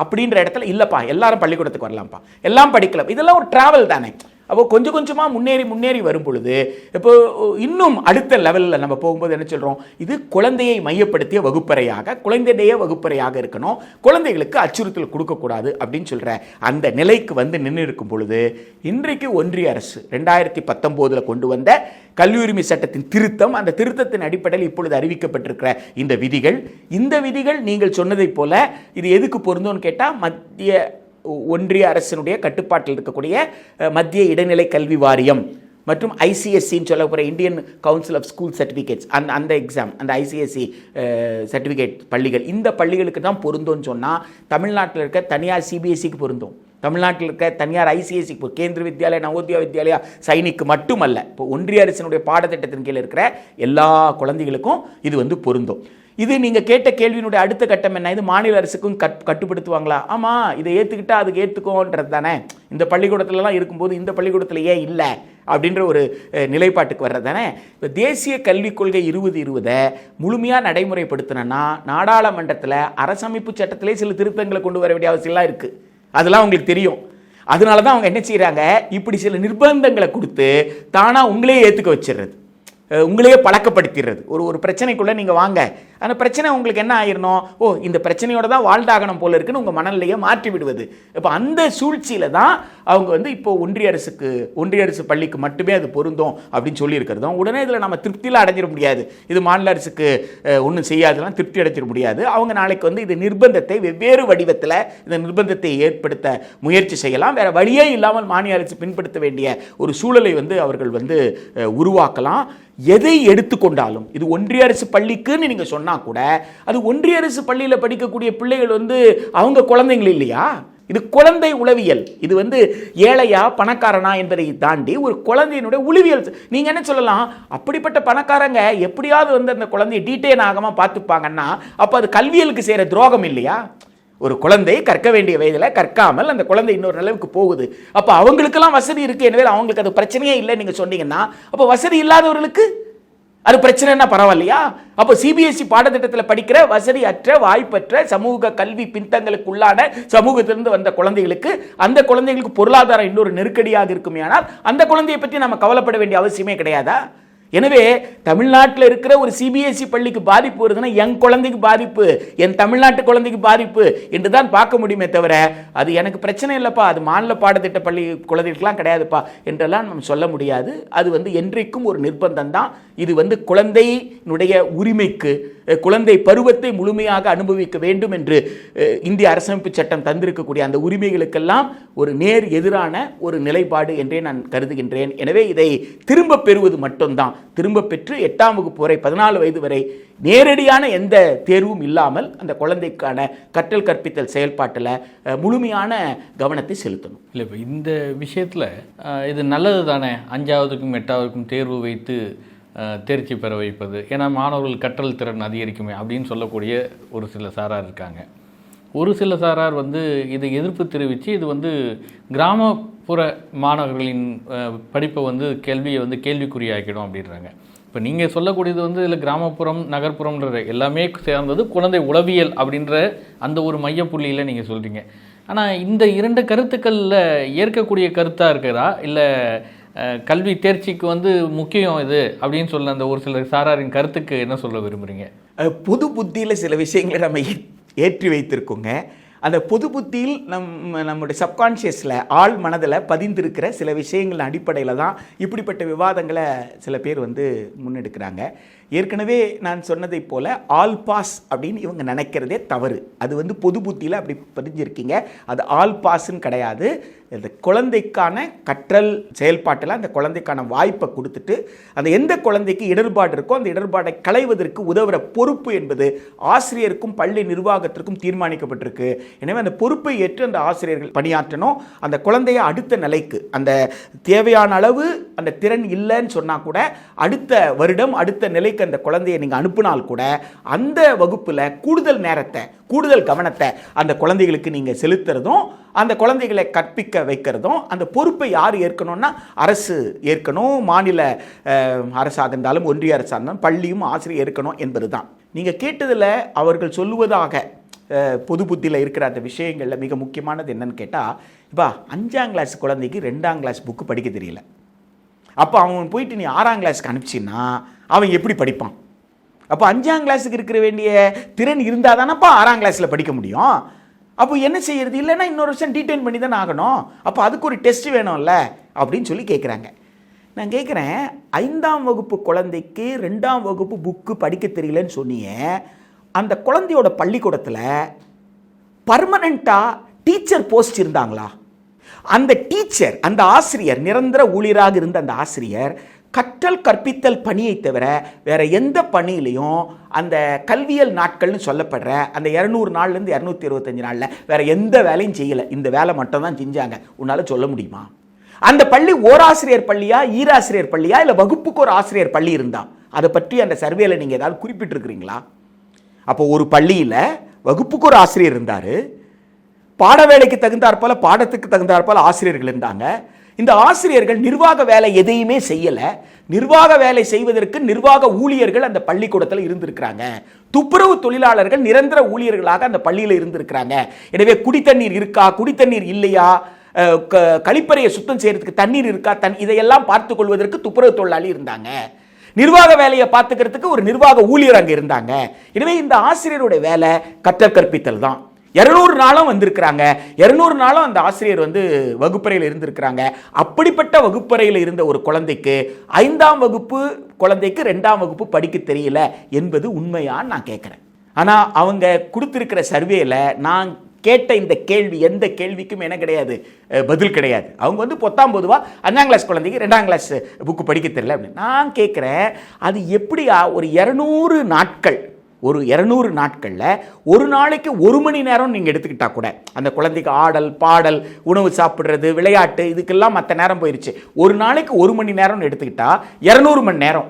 S2: அப்படின்ற இடத்துல இல்லைப்பா எல்லாரும் பள்ளிக்கூடத்துக்கு வரலாம்ப்பா. எல்லாம் படிக்கலாம். இதெல்லாம் ஒரு ட்ராவல் தானே. அப்போ கொஞ்சம் கொஞ்சமாக முன்னேறி முன்னேறி வரும் பொழுது இப்போ இன்னும் அடுத்த லெவலில் நம்ம போகும்போது என்ன சொல்கிறோம் இது குழந்தையை மையப்படுத்திய வகுப்பறையாக குழந்தைடைய வகுப்பறையாக இருக்கணும். குழந்தைகளுக்கு அச்சுறுத்தல் கொடுக்கக்கூடாது அப்படின்னு சொல்கிற அந்த நிலைக்கு வந்து நின்று இருக்கும் பொழுது இன்றைக்கு ஒன்றிய அரசு ரெண்டாயிரத்தி பத்தொம்போதில் கொண்டு வந்த கல்வியுரிமை சட்டத்தின் திருத்தம் அந்த திருத்தத்தின் அடிப்படையில் இப்பொழுது அறிவிக்கப்பட்டிருக்கிற இந்த விதிகள் இந்த விதிகள் நீங்கள் சொன்னதைப் போல இது எதுக்கு பொருந்தோன்னு கேட்டால் மத்திய ஒன்றிய அரசினுடைய கட்டுப்பாட்டில் இருக்கக்கூடிய மத்திய இடைநிலை கல்வி வாரியம் மற்றும் ஐசிஎஸ்சின்னு சொல்லக்கூடிய Indian council of school certificates அந்த அந்த எக்ஸாம் அந்த ஐசிஎஸ்சி சர்டிஃபிகேட் பள்ளிகள். இந்த பள்ளிகளுக்கு தான் பொருந்தும்னு சொன்னால் தமிழ்நாட்டில் இருக்க தனியார் சிபிஎஸ்சிக்கு பொருந்தும். தமிழ்நாட்டில் இருக்க தனியார் ஐசிஎஸ்சி இப்போ கேந்திர வித்யாலயா நவோதயா வித்யாலயா சைனிக்கு மட்டுமல்ல இப்போ ஒன்றிய அரசினுடைய பாடத்திட்டத்தின் கீழே இருக்கிற எல்லா குழந்தைகளுக்கும் இது வந்து பொருந்தும். இது நீங்கள் கேட்ட கேள்வியினுடைய அடுத்த கட்டம் என்ன? இது மாநில அரசுக்கும் கட் கட்டுப்படுத்துவாங்களா? ஆமாம் இதை ஏற்றுக்கிட்டா அதுக்கு ஏற்றுக்கோன்றது தானே. இந்த பள்ளிக்கூடத்துலலாம் இருக்கும்போது இந்த பள்ளிக்கூடத்தில் ஏன் இல்லை? அப்படின்ற ஒரு நிலைப்பாட்டுக்கு வர்றது தானே. இப்போ தேசிய கல்விக் கொள்கை இருபது இருபதை முழுமையாக நடைமுறைப்படுத்தினா நாடாளுமன்றத்தில் அரசமைப்பு சட்டத்திலே சில திருத்தங்களை கொண்டு வர வேண்டிய அவசியம்லாம் இருக்குது அதெல்லாம் உங்களுக்கு தெரியும். அதனால தான் அவங்க என்ன செய்கிறாங்க இப்படி சில நிர்பந்தங்களை கொடுத்து தானாக உங்களையே ஏற்றுக்க வச்சிடுறது உங்களையே பழக்கப்படுத்திடுறது ஒரு ஒரு பிரச்சனைக்குள்ளே நீங்கள் வாங்க. அந்த பிரச்சனை உங்களுக்கு என்ன ஆயிரணும் ஓ இந்த பிரச்சனையோட தான் வாழ்ந்தாகணும் போல இருக்குன்னு உங்கள் மனநிலையை மாற்றி விடுவது. இப்போ அந்த சூழ்ச்சியில் தான் அவங்க வந்து இப்போ ஒன்றிய அரசுக்கு ஒன்றிய அரசு பள்ளிக்கு மட்டுமே அது பொருந்தும் அப்படின்னு சொல்லியிருக்கிறதும் உடனே இதில் நம்ம திருப்தியில் அடைஞ்சிட முடியாது. இது மாநில அரசுக்கு ஒன்றும் செய்யாதெல்லாம் திருப்தி அடைஞ்சிட முடியாது. அவங்க நாளைக்கு வந்து இது நிர்பந்தத்தை வெவ்வேறு வடிவத்தில் இந்த நிர்பந்தத்தை ஏற்படுத்த முயற்சி செய்யலாம். வேறு வழியே இல்லாமல் மாநில அரசு பின்படுத்த வேண்டிய ஒரு சூழலை வந்து அவர்கள் வந்து உருவாக்கலாம். எதை எடுத்துக்கொண்டாலும் இது ஒன்றிய அரசு பள்ளிக்குன்னு நீங்கள் சொன்ன சொன்னால் கூட அது ஒன்றிய அரசு பள்ளியில் படிக்கக்கூடிய பிள்ளைகள் வந்து அவங்க குழந்தைங்கள் இல்லையா? இது குழந்தை உளவியல். இது வந்து ஏழையா பணக்காரனா என்பதை தாண்டி ஒரு குழந்தையினுடைய உளவியல். நீங்கள் என்ன சொல்லலாம்? அப்படிப்பட்ட பணக்காரங்க எப்படியாவது வந்து அந்த குழந்தையை டீட்டெயின் ஆகாமல் பார்த்துப்பாங்கன்னா அப்போ அது கல்வியலுக்கு செய்கிற துரோகம் இல்லையா? ஒரு குழந்தை கற்க வேண்டிய வயதில் கற்காமல் அந்த குழந்தை இன்னொரு அளவுக்கு போகுது. அப்போ அவங்களுக்கெல்லாம் வசதி இருக்குது எனவே அவங்களுக்கு அது பிரச்சனையே இல்லை நீங்கள் சொன்னீங்கன்னா அப்போ வசதி இல்லாதவர்களுக்கு அது பிரச்சனைன்னா பரவாயில்லையா? அப்போ சிபிஎஸ்சி பாடத்திட்டத்தில் படிக்கிற வசதி அற்ற வாய்ப்பற்ற சமூக கல்வி பின்தங்களுக்குள்ளான சமூகத்திலிருந்து வந்த குழந்தைகளுக்கு அந்த குழந்தைகளுக்கு பொருளாதாரம் இன்னொரு நெருக்கடியாக இருக்குமே ஆனால் அந்த குழந்தையை பற்றி நம்ம கவலைப்பட வேண்டிய அவசியமே கிடையாதா? எனவே தமிழ்நாட்டில் இருக்கிற ஒரு சிபிஎஸ்இ பள்ளிக்கு பாதிப்பு வருதுன்னா என் குழந்தைக்கு பாதிப்பு என் தமிழ்நாட்டு குழந்தைக்கு பாதிப்பு என்று தான் பார்க்க முடியுமே தவிர அது எனக்கு பிரச்சனை இல்லைப்பா அது மாநில பாடத்திட்ட பள்ளி குழந்தைகளுக்கெல்லாம் கிடையாதுப்பா என்றெல்லாம் நம்ம சொல்ல முடியாது. அது வந்து என்றைக்கும் ஒரு நிர்பந்தம் தான் இது வந்து குழந்தையினுடைய உரிமைக்கு குழந்தை பருவத்தை முழுமையாக அனுபவிக்க வேண்டும் என்று இந்திய அரசமைப்பு சட்டம் தந்திருக்கக்கூடிய அந்த உரிமைகளுக்கெல்லாம் ஒரு நேர் எதிரான ஒரு நிலைப்பாடு என்றே நான் கருதுகின்றேன். எனவே இதை திரும்ப பெறுவது மட்டும்தான். திரும்ப பெற்று எட்டாம் வகுப்பு வரை பதினாலு வயது வரை நேரடியான எந்த தேர்வும் இல்லாமல் அந்த குழந்தைக்கான கற்றல் கற்பித்தல் செயல்பாட்டில் முழுமையான கவனத்தை செலுத்தணும்.
S1: இல்லை இப்போ இந்த விஷயத்தில் இது நல்லது தானே அஞ்சாவதுக்கும் எட்டாவதுக்கும் தேர்வு வைத்து தேர்ச்சி பெற வைப்பது. ஏன்னா மாணவர்கள் கற்றல் திறன் அதிகரிக்குமே அப்படின்னு சொல்லக்கூடிய ஒரு சில சாரார் இருக்காங்க. ஒரு சில சாரார் வந்து இதை எதிர்ப்பு தெரிவித்து இது வந்து கிராமப்புற மாணவர்களின் படிப்பை வந்து கேள்வியை வந்து கேள்விக்குறியாக்கிடும் அப்படின்றாங்க. இப்போ நீங்கள் சொல்லக்கூடியது வந்து இதில் கிராமப்புறம் நகர்ப்புறம்ன்ற எல்லாமே சேர்ந்தது குழந்தை உளவியல் அப்படின்ற அந்த ஒரு மையப்புள்ளியில் நீங்கள் சொல்கிறீங்க ஆனால் இந்த இரண்டு கருத்துக்களில் ஏற்கக்கூடிய கருத்தாக இருக்கிறதா? இல்லை கல்வி தேர்ச்சிக்கு வந்து முக்கியம் இது அப்படின்னு சொல்ல அந்த ஒரு சில சாராரின் கருத்துக்கு என்ன சொல்ல விரும்புறீங்க?
S2: புது பொது புத்தியில் சில விஷயங்களை நம்ம ஏற்றி வைத்திருக்கோங்க. அந்த பொது புத்தியில் நம் நம்முடைய சப்கான்ஷியஸில் ஆழ் மனதில் பதிந்திருக்கிற சில விஷயங்கள் அடிப்படையில் தான் இப்படிப்பட்ட விவாதங்களை சில பேர் வந்து முன்னெடுக்கிறாங்க. ஏற்கனவே நான் சொன்னதைப் போல ஆல் பாஸ் அப்படின்னு இவங்க நினைக்கிறதே தவறு. அது வந்து பொது புத்தியில் அப்படி பதிஞ்சிருக்கீங்க. அது ஆல் பாஸ்ன்னு கிடையாது. இந்த குழந்தைக்கான கற்றல் செயல்பாட்டில் அந்த குழந்தைக்கான வாய்ப்பை கொடுத்துட்டு அந்த எந்த குழந்தைக்கு இடர்பாடு இருக்கோ அந்த இடர்பாடை களைவதற்கு உதவுற பொறுப்பு என்பது ஆசிரியருக்கும் பள்ளி நிர்வாகத்திற்கும் தீர்மானிக்கப்பட்டிருக்கு. எனவே அந்த பொறுப்பை ஏற்று அந்த ஆசிரியர்கள் பணியாற்றணும். அந்த குழந்தைய அடுத்த நிலைக்கு அந்த தேவையான அளவு அந்த திறன் இல்லைன்னு சொன்னால் கூட அடுத்த வருடம் அடுத்த நிலைக்கு அந்த குழந்தையை நீங்கள் அனுப்பினால் கூட அந்த வகுப்பில் கூடுதல் நேரத்தை கூடுதல் கவனத்தை அந்த குழந்தைகளுக்கு நீங்கள் செலுத்துறதும் அந்த குழந்தைகளை கற்பிக்க வைக்கிறதும் அந்த பொறுப்பை யார் ஏற்கணும்னா அரசு ஏற்கணும் மாநில அரசாக இருந்தாலும் ஒன்றிய அரசாக இருந்தாலும் பள்ளியும் ஆசிரியர் ஏற்கணும் என்பது தான் நீங்கள் கேட்டதில் அவர்கள் சொல்லுவதாக பொது புத்தியில் இருக்கிற அந்த விஷயங்களில் மிக முக்கியமானது என்னன்னு கேட்டால் இப்போ அஞ்சாம் கிளாஸ் குழந்தைக்கு ரெண்டாம் கிளாஸ் புக்கு படிக்க தெரியல. அப்போ அவன் போயிட்டு நீ ஆறாம் கிளாஸ்க்கு அனுப்பிச்சின்னா அவன் எப்படி படிப்பான்? அப்போ அஞ்சாம் கிளாஸுக்கு இருக்கிற வேண்டிய திறன் இருந்தால் தானப்பா ஆறாம் கிளாஸில் படிக்க முடியும்? அப்போ என்ன செய்யறது? இல்லைன்னா இன்னொரு வருஷம் டீடைன் பண்ணி தானே ஆகணும். அப்போ அதுக்கு ஒரு டெஸ்ட் வேணும்ல அப்படின்னு சொல்லி கேட்குறாங்க நான் கேட்குறேன் ஐந்தாம் வகுப்பு குழந்தைக்கு ரெண்டாம் வகுப்பு புக்கு படிக்க தெரியலன்னு சொன்னீங்க அந்த குழந்தையோட பள்ளிக்கூடத்தில் பர்மனண்ட்டாக டீச்சர் போஸ்ட் இருந்தாங்களா? அந்த டீச்சர் அந்த ஆசிரியர் நிரந்தர ஊழியராக இருந்த அந்த ஆசிரியர் கற்றல் கற்பித்தல் பணியை தவிர வேற எந்த பணியிலையும் அந்த கல்வியல் நாட்கள்னு சொல்லப்படுற அந்த இரநூறு நாள்லேருந்து இரநூத்தி இருபத்தஞ்சு நாளில் வேறு எந்த வேலையும் செய்யலை. இந்த வேலை மட்டும் தான் செஞ்சாங்க. உன்னால் சொல்ல முடியுமா? அந்த பள்ளி ஓராசிரியர் பள்ளியா ஈராசிரியர் பள்ளியா இல்லை வகுப்புக்கு ஒரு ஆசிரியர் பள்ளி இருந்தா? அதை பற்றி அந்த சர்வேல நீங்கள் ஏதாவது குறிப்பிட்டிருக்கிறீங்களா? அப்போ ஒரு பள்ளியில் வகுப்புக்கு ஒரு ஆசிரியர் இருந்தார். பாட வேலைக்கு தகுந்தாற்போல் பாடத்துக்கு தகுந்தாற்போல் ஆசிரியர்கள் இருந்தாங்க. இந்த ஆசிரியர்கள் நிர்வாக வேலை எதையுமே செய்யலை. நிர்வாக வேலை செய்வதற்கு நிர்வாக ஊழியர்கள் அந்த பள்ளிக்கூடத்தில் இருந்திருக்கிறாங்க. துப்புரவு தொழிலாளர்கள் நிரந்தர ஊழியர்களாக அந்த பள்ளியில் இருந்திருக்கிறாங்க. எனவே குடித்தண்ணீர் இருக்கா? குடித்தண்ணீர் இல்லையா? க- கழிப்பறையை சுத்தம் செய்யறதுக்கு தண்ணீர் இருக்கா? தன் இதையெல்லாம் பார்த்து கொள்வதற்கு துப்புரவு தொழிலாளி இருந்தாங்க. நிர்வாக வேலையை பார்த்துக்கிறதுக்கு ஒரு நிர்வாக ஊழியர் அங்கே இருந்தாங்க. எனவே இந்த ஆசிரியருடைய வேலை கற்ற கற்பித்தல் தான். இரநூறு நாளும் வந்திருக்கிறாங்க. இரநூறு நாளும் அந்த ஆசிரியர் வந்து வகுப்பறையில் இருந்திருக்கிறாங்க. அப்படிப்பட்ட வகுப்பறையில் இருந்த ஒரு குழந்தைக்கு ஐந்தாம் வகுப்பு குழந்தைக்கு ரெண்டாம் வகுப்பு படிக்க தெரியல என்பது உண்மையான்னு நான் கேட்குறேன் ஆனால் அவங்க கொடுத்துருக்கிற சர்வேல நான் கேட்ட இந்த கேள்வி எந்த கேள்விக்கும் என்ன கிடையாது. பதில் கிடையாது. அவங்க வந்து பொத்தாம் பொதுவாக அஞ்சாம் கிளாஸ் குழந்தைக்கு ரெண்டாம் கிளாஸ் புக்கு படிக்க தெரியல அப்படின்னு. நான் கேட்குறேன் அது எப்படியா ஒரு இரநூறு நாட்கள் ஒரு இரநூறு நாட்களில் ஒரு நாளைக்கு ஒரு மணி நேரம் நீங்கள் எடுத்துக்கிட்டால் கூட அந்த குழந்தைக்கு ஆடல் பாடல் உணவு சாப்பிட்றது விளையாட்டு இதுக்கெல்லாம் மற்ற நேரம் போயிடுச்சு ஒரு நாளைக்கு ஒரு மணி நேரம்னு எடுத்துக்கிட்டால் இரநூறு மணி நேரம்.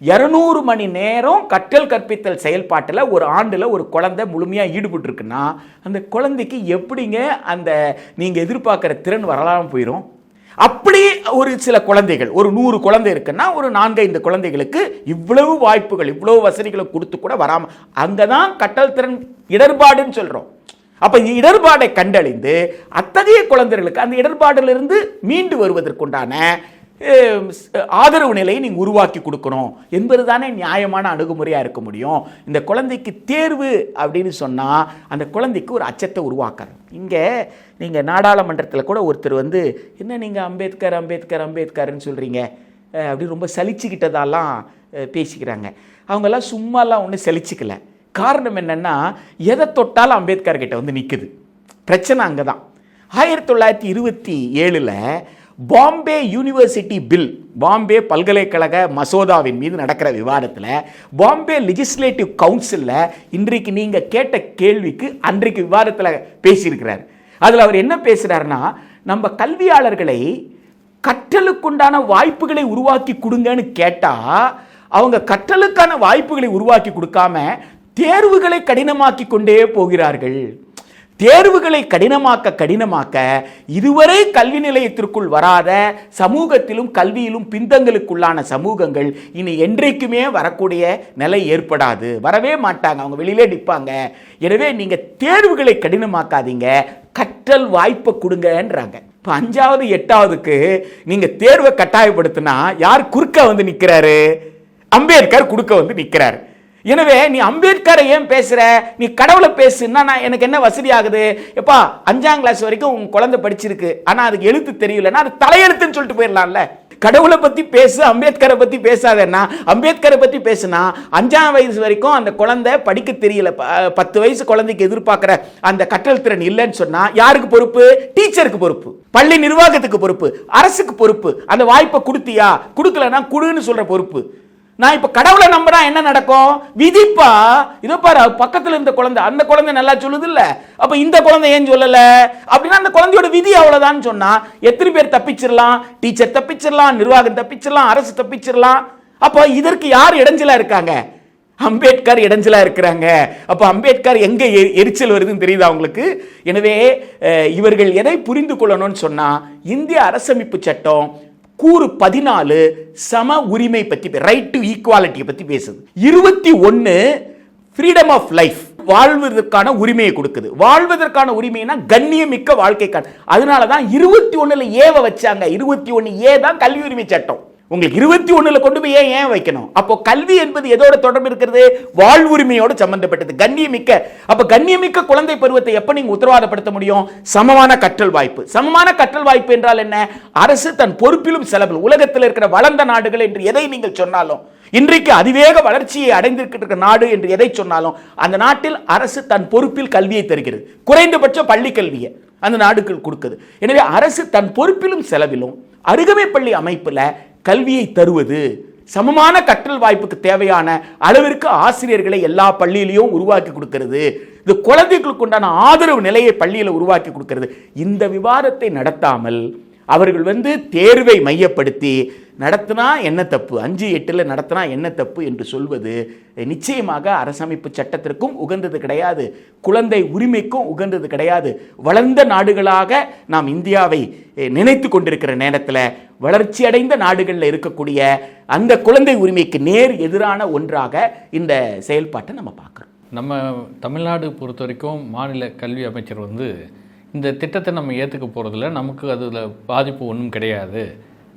S2: இரநூறு மணி நேரம் கற்றல் கற்பித்தல் செயல்பாட்டில் ஒரு ஆண்டில் ஒரு குழந்தை முழுமையாக ஈடுபட்டிருக்குன்னா அந்த குழந்தைக்கு எப்படிங்க அந்த நீங்கள் எதிர்பார்க்குற திறன் வரலாம் போயிடும் அப்படியே ஒரு சில குழந்தைகள் ஒரு நூறு குழந்தை இருக்குன்னா ஒரு நான்கைந்து குழந்தைகளுக்கு இவ்வளவு வாய்ப்புகள் இவ்வளவு வசதிகளை கொடுத்து கூட வராமல் அங்கே தான் கட்டல் திறன் இடர்பாடுன்னு சொல்கிறோம் அப்போ இடர்பாடை கண்டறிந்து அத்தகைய குழந்தைகளுக்கு அந்த இடர்பாடிலிருந்து மீண்டு வருவதற்குண்டான ஆதரவு நிலையை நீங்கள் உருவாக்கி கொடுக்கணும். என்பது தானே நியாயமான அணுகுமுறையாக இருக்க முடியும். இந்த குழந்தைக்கு தேர்வு அப்படின்னு சொன்னால் அந்த குழந்தைக்கு ஒரு அச்சத்தை உருவாக்குறது இங்கே நீங்கள் நாடாளுமன்றத்தில் கூட ஒருத்தர் வந்து என்ன நீங்கள் அம்பேத்கர் அம்பேத்கர் அம்பேத்கர்னு சொல்கிறீங்க அப்படின்னு அப்படி ரொம்ப சலிச்சுக்கிட்டதாலாம் பேசிக்கிறாங்க. அவங்கெல்லாம் சும்மாலாம் ஒன்றும் சலிச்சுக்கல. காரணம் என்னென்னா எதை தொட்டாலும் அம்பேத்கர் கிட்ட வந்து நிற்குது பிரச்சனை அங்கே தான் ஆயிரத்தி தொள்ளாயிரத்தி இருபத்தி ஏழில் பாம்பே யூனிவர்சிட்டி பில் பாம்பே பல்கலைக்கழக மசோதாவின் மீது நடக்கிற விவாதத்தில் பாம்பே லெஜிஸ்லேட்டிவ் கவுன்சிலில் இன்றைக்கு நீங்கள் கேட்ட கேள்விக்கு அன்றைக்கு விவாதத்தில் பேசியிருக்கிறார். அதில் அவர் என்ன பேசுகிறாருன்னா நம்ம கல்வியாளர்களை கற்றலுக்குண்டான வாய்ப்புகளை உருவாக்கி கொடுங்கன்னு கேட்டால் அவங்க கற்றலுக்கான வாய்ப்புகளை உருவாக்கி கொடுக்காம தேர்வுகளை கடினமாக்கி கொண்டே போகிறார்கள். தேர்வுகளை கடினமாக்க கடினமாக்க இதுவரை கல்வி நிலையத்திற்குள் வராத சமூகத்திலும் கல்வியிலும் பிந்தங்களுக்குள்ளான சமூகங்கள் இனி என்றைக்குமே வரக்கூடிய நிலை ஏற்படாது. வரவே மாட்டாங்க. அவங்க வெளியிலே நிற்பாங்க. எனவே நீங்கள் தேர்வுகளை கடினமாக்காதீங்க. கற்றல் வாய்ப்பை கொடுங்கன்றாங்க. இப்போ அஞ்சாவது எட்டாவதுக்கு நீங்கள் தேர்வை கட்டாயப்படுத்தினா யார் குறுக்க வந்து நிற்கிறாரு அம்பேத்கர் குறுக்க வந்து நிற்கிறாரு எனவே நீ அம்பேத்கரை ஏன் பேசுகிற நீ கடவுளை பேசுன்னா நான் எனக்கு என்ன வசதி ஆகுது எப்பா அஞ்சாம் கிளாஸ் வரைக்கும் உன் குழந்தை படிச்சிருக்கு. ஆனால் அதுக்கு எழுத்து தெரியலன்னா அது தலையெழுத்துன்னு சொல்லிட்டு போயிடலாம்ல. கடவுளை பற்றி பேசு அம்பேத்கரை பற்றி பேசாதேன்னா. அம்பேத்கரை பற்றி பேசுனா அஞ்சாம் வயசு வரைக்கும் அந்த குழந்தை படிக்க தெரியல. பத்து வயசு குழந்தைக்கு எதிர்பார்க்குற அந்த கற்றல் திறன் இல்லைன்னு சொன்னால் யாருக்கு பொறுப்பு? டீச்சருக்கு பொறுப்பு. பள்ளி நிர்வாகத்துக்கு பொறுப்பு. அரசுக்கு பொறுப்பு. அந்த வாய்ப்பை கொடுத்தியா? கொடுக்கலன்னா குடுன்னு சொல்கிற பொறுப்பு. நான் இப்போ கடவுளை நம்பினா என்ன நடக்கும்? விதிப்பா? இதோ பாரு பக்கத்தில் பக்கத்துல இருந்த குழந்தை. அந்த குழந்தை நல்லா சொல்லுது இல்லை அப்போ இந்த குழந்தை ஏன் சொல்லல? அப்படின்னா அந்த குழந்தையோட விதி அவ்வளோதான்னு சொன்னால் எத்தனை பேர் தப்பிச்சிடலாம் டீச்சர் தப்பிச்சிடலாம் நிர்வாகம் தப்பிச்சிடலாம் அரசு தப்பிச்சிடலாம் அப்போ இதற்கு யார் இடைஞ்சலாக இருக்காங்க? அம்பேத்கர் இடைஞ்சலாக இருக்கிறாங்க. அப்போ அம்பேத்கர் எங்கே எ- எரிச்சல் வருதுன்னு தெரியுதா உங்களுக்கு? எனவே இவர்கள் எதை புரிந்து கொள்ளணும்னு சொன்னால் இந்திய அரசமைப்பு சட்டம் கூறு பதினாலு சம உரிமை பத்தி ரைட் டு ஈக்குவாலிட்டியை பத்தி பேசுது. இருபத்தி ஒன்னு ஃப்ரீடம் ஆஃப் லைஃப் வாழ்வதற்கான உரிமையை கொடுக்குது. வாழ்வதற்கான உரிமைனா கண்ணியமிக்க வாழ்க்கைக்கான. அதனால தான் இருபத்தி ஒண்ணுல ஏவ வச்சாங்க. இருபத்தி ஒன்னு ஏ தான் கல்வி உரிமை சட்டம். உங்களுக்கு இருபத்தி ஒண்ணுல கொண்டு போய் ஏன் ஏன் வைக்கணும்? அப்போ கல்வி என்பது எதோட தொடர்பு இருக்கிறது? வாழ்வுரிமையோடு சம்பந்தப்பட்டது. கண்ணியமிக்க. அப்போ கண்ணியமிக்க குழந்தை பருவத்தை எப்போ நீங்கள் உத்தரவாதப்படுத்த முடியும்? சமமான கற்றல் வாய்ப்பு. சமமான கற்றல் வாய்ப்பு என்றால் என்ன? அரசு தன் பொறுப்பிலும் செலவில் உலகத்தில் இருக்கிற வளர்ந்த நாடுகள் என்று எதை நீங்கள் சொன்னாலும் இன்றைக்கு அதிவேக வளர்ச்சியை அடைந்திருக்கிற நாடு என்று எதை சொன்னாலும் அந்த நாட்டில் அரசு தன் பொறுப்பில் கல்வியை தருகிறது. குறைந்தபட்ச பள்ளி கல்வியை அந்த நாடுகள் கொடுக்குது. எனவே அரசு தன் பொறுப்பிலும் செலவிலும் அருகமை பள்ளி அமைப்புல கல்வியை தருவது சமமான கற்றல் வாய்ப்புக்கு தேவையான அளவிற்கு ஆசிரியர்களை எல்லா பள்ளியிலையும் உருவாக்கி கொடுக்கிறது. இது குழந்தைகளுக்கு உண்டான ஆதரவு நிலையை பள்ளியில் உருவாக்கி கொடுக்கிறது. இந்த விவாதத்தை நடத்தாமல் அவர்கள் வந்து தேர்வை மையப்படுத்தி நடத்தினா என்ன தப்பு? அஞ்சு எட்டில் நடத்தினா என்ன தப்பு என்று சொல்வது நிச்சயமாக அரசமைப்பு சட்டத்திற்கும் உகந்தது கிடையாது. குழந்தை உரிமைக்கும் உகந்தது கிடையாது. வளர்ந்த நாடுகளாக நாம் இந்தியாவை நினைத்து கொண்டிருக்கிற நேரத்தில் வளர்ச்சி அடைந்த நாடுகளில் இருக்கக்கூடிய அந்த குழந்தை உரிமைக்கு நேர் எதிரான ஒன்றாக இந்த செயல்பாட்டை நம்ம பார்க்குறோம்.
S1: நம்ம தமிழ்நாடு பொறுத்த வரைக்கும் மாநில கல்வி அமைச்சர் வந்து இந்த திட்டத்தை நம்ம ஏற்றுக்க போகிறதில்ல நமக்கு அதில் பாதிப்பு ஒன்றும் கிடையாது.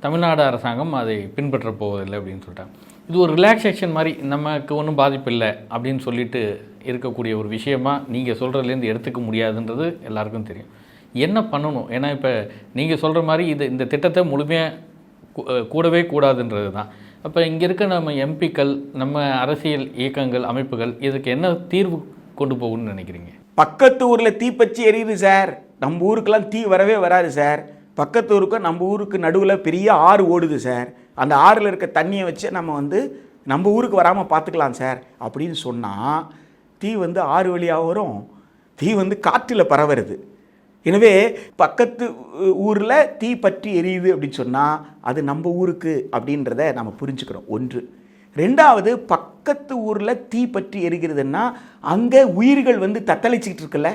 S1: தமிழ்நாடு அரசாங்கம் அதை பின்பற்ற போவதில்லை அப்படின்னு சொல்லிட்டாங்க. இது ஒரு ரிலாக்ஸேஷன் மாதிரி நமக்கு ஒன்றும் பாதிப்பு இல்லை அப்படின்னு சொல்லிட்டு இருக்கக்கூடிய ஒரு விஷயமா நீங்கள் சொல்கிறதுலேருந்து எடுத்துக்க முடியாதுன்றது எல்லாருக்கும் தெரியும். என்ன பண்ணணும்? ஏன்னா இப்போ நீங்கள் சொல்கிற மாதிரி இது இந்த திட்டத்தை முழுமையாக கூடவே கூடாதுன்றது தான். அப்போ இங்கே இருக்க நம்ம எம்பிக்கள் நம்ம அரசியல் இயக்கங்கள் அமைப்புகள் இதுக்கு என்ன தீர்வு கொண்டு போகணும்னு நினைக்கிறீங்க?
S2: பக்கத்து ஊரில் தீப்பச்சி எரியுது சார். நம்ம ஊருக்கெல்லாம் தீ வரவே வராது சார். பக்கத்து ஊருக்கும் நம்ம ஊருக்கு நடுவில் பெரிய ஆறு ஓடுது சார். அந்த ஆறில் இருக்க தண்ணியை வச்சு நம்ம வந்து நம்ம ஊருக்கு வராமல் பார்த்துக்கலாம் சார் அப்படின்னு சொன்னால் தீ வந்து ஆறு வழியாக வரும். தீ வந்து காற்றில் பரவுறது. எனவே பக்கத்து ஊரில் தீ பற்றி எரியுது அப்படின்னு சொன்னால் அது நம்ம ஊருக்கு அப்படின்றத நம்ம புரிஞ்சுக்கிறோம். ஒன்று. ரெண்டாவது பக்கத்து ஊரில் தீ பற்றி எரிகிறதுன்னா அங்கே உயிர்கள் வந்து தத்தளிச்சிக்கிட்டு இருக்குல்ல?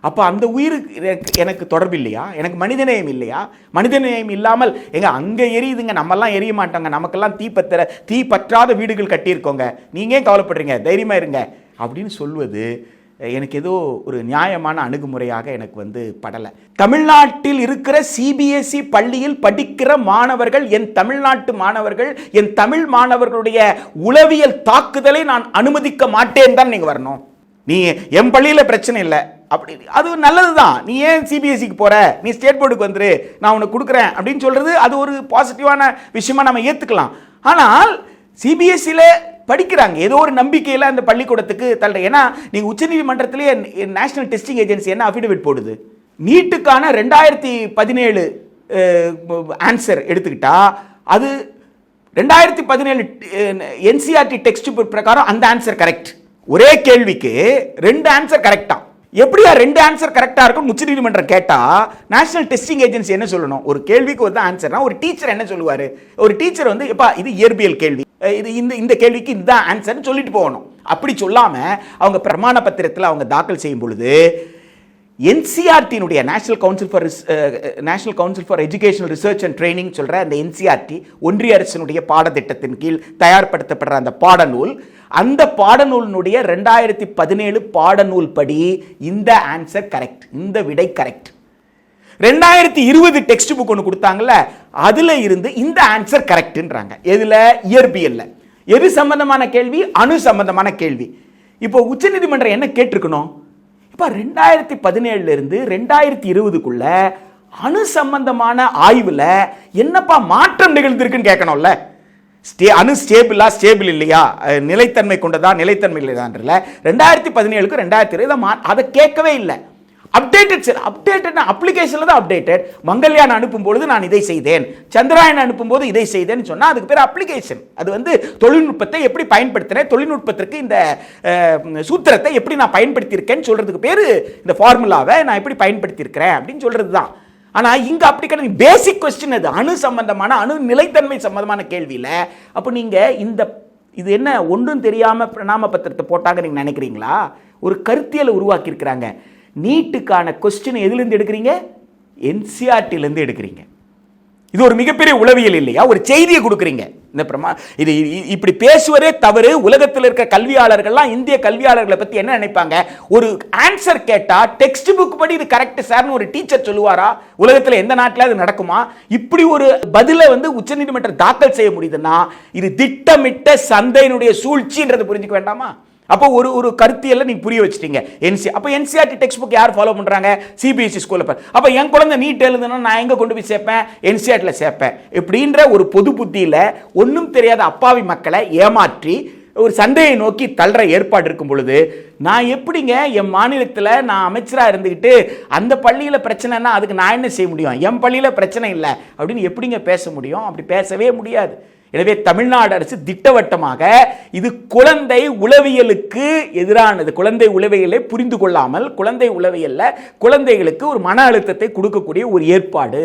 S2: அப்போ அந்த உயிருக்கு எனக்கு- தொடர்பு இல்லையா? எனக்கு மனிதநேயம் இல்லையா? மனிதநேயம் இல்லாமல் எங்க அங்கே எரியுதுங்க நம்மெல்லாம் எரிய மாட்டோங்க நமக்கெல்லாம் தீ பத்திர தீ பற்றாத வீடுகள் கட்டியிருக்கோங்க. நீங்க ஏன் கவலைப்படுறீங்க? தைரியமாக இருங்க. அப்படின்னு சொல்வது எனக்கு ஏதோ ஒரு நியாயமான அணுகுமுறையாக எனக்கு வந்து படலை. தமிழ்நாட்டில் இருக்கிற சிபிஎஸ்இ பள்ளியில் படிக்கிற மாணவர்கள் என் தமிழ்நாட்டு மாணவர்கள் என் தமிழ் மாணவர்களுடைய உளவியல் தாக்குதலை நான் அனுமதிக்க மாட்டேன் தான் நீங்கள் வரணும். நீ என் பள்ளியில் பிரச்சனை இல்லை. அப்படி அது நல்லது தான் நீ ஏன் சிபிஎஸ்சிக்கு போகிற நீ ஸ்டேட் போர்டுக்கு வந்துரு. நான் உனக்கு கொடுக்குறேன் அப்படின்னு சொல்கிறது அது ஒரு பாசிட்டிவான விஷயமா நம்ம ஏற்றுக்கலாம் ஆனால் சிபிஎஸ்சியில் படிக்கிறாங்க. ஏதோ ஒரு நம்பிக்கையில் அந்த பள்ளிக்கூடத்துக்கு தள்ள. ஏன்னா நீங்கள் உச்சநீதிமன்றத்திலே நேஷனல் டெஸ்டிங் ஏஜென்சி என்ன அஃபிடவிட் போடுது? நீட்டுக்கான ரெண்டாயிரத்தி பதினேழு ஆன்சர் எடுத்துக்கிட்டா அது ரெண்டாயிரத்தி பதினேழு என்சிஆர்டி டெக்ஸ்ட் புக் பிரகாரம் அந்த ஆன்சர் கரெக்ட் ஒரே கேள்விக்கு ரெண்டு ஆன்சர் கரெக்டாக எப்படியா ரெண்டு ஆன்சர் கரெக்டாக இருக்கும் உச்சநீதிமன்றம் கேட்டால் நேஷனல் டெஸ்டிங் ஏஜென்சி என்ன சொல்லணும்? ஒரு கேள்விக்கு ஒரு ஆன்சர்னா ஒரு டீச்சர் என்ன சொல்லுவார்? ஒரு டீச்சர் வந்து எப்பா இது இயற்பியல் கேள்வி. இது இந்த இந்த கேள்விக்கு இந்த ஆன்சர்னு சொல்லிட்டு போகணும். அப்படி சொல்லாமல் அவங்க பிரமாண பத்திரத்தில் அவங்க தாக்கல் செய்யும் பொழுது என்சிஆர்டியினுடைய national council for national council for educational research and training சொல்கிற அந்த என்சிஆர்டி ஒன்றிய அரசினுடைய பாடத்திட்டத்தின் கீழ் தயார்படுத்தப்படுற அந்த பாடநூல் அந்த பாடநூலினுடைய ரெண்டாயிரத்தி பதினேழு பாடநூல் படி இந்த ஆன்சர் கரெக்ட் இந்த விடை கரெக்ட் ரெண்டாயிரத்தி இருபது டெக்ஸ்ட் புக் ஒன்று கொடுத்தாங்கல்ல அதில் இருந்து இந்த ஆன்சர் கரெக்ட்ன்றாங்க எதில்? இயற்பியல்ல. எது சம்பந்தமான கேள்வி? அணு சம்பந்தமான கேள்வி. இப்போ உச்சநீதிமன்றம் என்ன கேட்டிருக்கணும்? இப்போ ரெண்டாயிரத்தி பதினேழுல இருந்து ரெண்டாயிரத்தி இருபதுக்குள்ள அணு சம்பந்தமான ஆய்வில் என்னப்பா மாற்றம் நிகழ்ந்திருக்குன்னு கேட்கணும்ல? ஸ்டே அணு ஸ்டேபிளா ஸ்டேபிள் இல்லையா? நிலைத்தன்மை கொண்டதா நிலைத்தன்மை இல்லையான்றல ரெண்டாயிரத்தி பதினேழுக்கு ரெண்டாயிரத்தி இருபது மா அதை கேட்கவே இல்லை. அப்டேட்டட் சார் அப்டேட்டட் அப்ளிகேஷனில் தான் அப்டேட்டட் மங்கள்யான் அனுப்பும் பொழுது நான் இதை செய்தேன். சந்திராயன் அனுப்பும் போது இதை செய்தேன்னு சொன்னால் அதுக்கு பேர் அப்ளிகேஷன் அது வந்து தொழில்நுட்பத்தை எப்படி பயன்படுத்தினேன் தொழில்நுட்பத்திற்கு இந்த சூத்திரத்தை எப்படி நான் பயன்படுத்தியிருக்கேன்னு சொல்கிறதுக்கு பேர் இந்த ஃபார்முலாவை நான் எப்படி பயன்படுத்தியிருக்கிறேன் அப்படின்னு சொல்கிறது தான் ஆனால் இங்கே அப்படி கிடையாது. பேசிக் கொஸ்டின் அது அணு சம்பந்தமான அணு நிலைத்தன்மை சம்பந்தமான கேள்வியில் அப்போ நீங்கள் இந்த இது என்ன ஒன்றும் தெரியாமல் பிரணாம பத்திரத்தை போட்டாங்க நீங்கள் நினைக்கிறீங்களா? ஒரு கருத்தியலை உருவாக்கியிருக்கிறாங்க. நீட்டுக்கான கொஸ்டின் எதுலேருந்து எடுக்கிறீங்க? என்சிஆர்டிலேருந்து எடுக்கிறீங்க. இது ஒரு மிகப்பெரிய உளவியல் இல்லையா? ஒரு செய்தியை கொடுக்குறீங்க. இந்த பிரமா இது இப்படி பேசுவதே தவறு. உலகத்தில் இருக்க கல்வியாளர்கள்லாம் இந்திய கல்வியாளர்களை பற்றி என்ன நினைப்பாங்க? ஒரு ஆன்சர் கேட்டால் டெக்ஸ்ட் புக் படி இது கரெக்ட் சார்னு ஒரு டீச்சர் சொல்லுவாரா? உலகத்தில் எந்த நாட்டில் அது நடக்குமா? இப்படி ஒரு பதிலை வந்து உச்சநீதிமன்றம் தாக்கல் செய்ய முடியுதுன்னா இது திட்டமிட்ட சந்தையினுடைய சூழ்ச்சின்றது புரிஞ்சுக்க வேண்டாமா? அப்போ ஒரு ஒரு கருத்தியல்ல நீங்க புரிய வச்சிட்டீங்க. என்சி அப்போ என்சிஆர்டி டெக்ஸ்ட் புக் யார் ஃபாலோ பண்றாங்க? சிபிஎஸ்சி ஸ்கூல்ல அப்போ என் குழந்தை நீட் எழுதுனா நான் எங்க கொண்டு போய் சேர்ப்பேன்? என்சிஆர்டில சேர்ப்பேன். இப்படின்ற ஒரு பொது புத்தியில ஒன்றும் தெரியாத அப்பாவி மக்களை ஏமாற்றி ஒரு சண்டையை நோக்கி தள்ளுற ஏற்பாடு இருக்கும் பொழுது நான் எப்படிங்க என் மாநிலத்தில் நான் அமைச்சராக இருந்துக்கிட்டு அந்த பள்ளியில் பிரச்சனைனா அதுக்கு நான் என்ன செய்ய முடியும்? என் பள்ளியில் பிரச்சனை இல்லை. அப்படின்னு எப்படிங்க பேச முடியும்? அப்படி பேசவே முடியாது. எனவே தமிழ்நாடு அரசு திட்டவட்டமாக இது குழந்தை உளவியலுக்கு எதிரானது. குழந்தை உளவியலை புரிந்து கொள்ளாமல் குழந்தை உளவியல்ல குழந்தைகளுக்கு ஒரு மன அழுத்தத்தை கொடுக்கக்கூடிய ஒரு ஏற்பாடு.